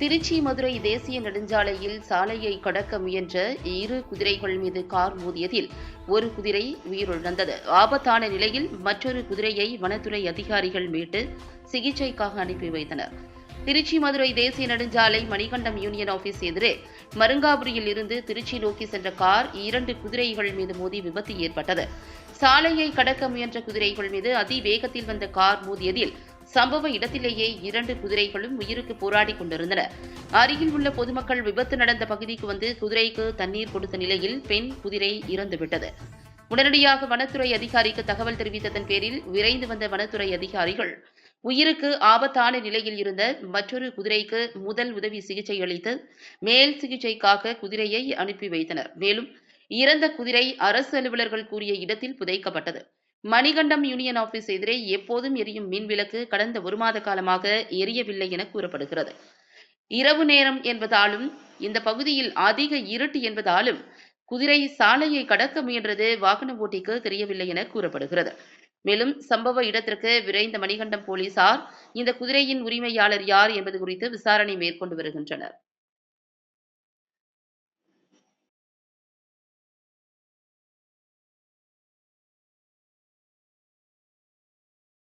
திருச்சி மதுரை தேசிய நெடுஞ்சாலையில் சாலையை கடக்க முயன்ற இரு குதிரைகள் மீது கார் மோதியதில் ஒரு குதிரை உயிரிழந்தது. ஆபத்தான நிலையில் மற்றொரு குதிரையை வனத்துறை அதிகாரிகள் மீட்டு சிகிச்சைக்காக அனுப்பி வைத்தனர். திருச்சி மதுரை தேசிய நெடுஞ்சாலை மணிகண்டம் யூனியன் ஆபீஸ் எதிரே மருங்காபுரியில் இருந்து திருச்சி நோக்கி சென்ற கார் இரண்டு குதிரைகள் மீது மோதி விபத்து ஏற்பட்டது. சாலையை கடக்க முயன்ற குதிரைகள் மீது அதிவேகத்தில் வந்த கார் மோதியதில் சம்பவ இடத்திலேயே இரண்டு குதிரைகளும் உயிருக்கு போராடி கொண்டிருந்தன. அருகில் உள்ள பொதுமக்கள் விபத்து நடந்த பகுதிக்கு வந்து குதிரைக்கு தண்ணீர் கொடுத்த நிலையில் பெண் குதிரை இறந்துவிட்டது. உடனடியாக வனத்துறை அதிகாரிக்கு தகவல் தெரிவித்ததன் பேரில் விரைந்து வந்த வனத்துறை அதிகாரிகள் உயிருக்கு ஆபத்தான நிலையில் இருந்த மற்றொரு குதிரைக்கு முதல் உதவி சிகிச்சை அளித்து மேல் சிகிச்சைக்காக குதிரையை அனுப்பி வைத்தனர். மேலும் இறந்த குதிரை அரசு அலுவலர்கள் கூறிய இடத்தில் புதைக்கப்பட்டது. மணிகண்டம் யூனியன் ஆபீஸ் எதிரே எப்போதும் எரியும் மின் விளக்கு கடந்த ஒரு மாத காலமாக எரியவில்லை என கூறப்படுகிறது. இரவு நேரம் என்பதாலும் இந்த பகுதியில் அதிக இருட்டு என்பதாலும் குதிரை சாலையை கடக்க முயன்றது வாகன ஓட்டிக்கு தெரியவில்லை என கூறப்படுகிறது. மேலும் சம்பவ இடத்திற்கு விரைந்த மணிகண்டம் போலீசார் இந்த குதிரையின் உரிமையாளர் யார் என்பது குறித்து விசாரணை மேற்கொண்டு வருகின்றனர்.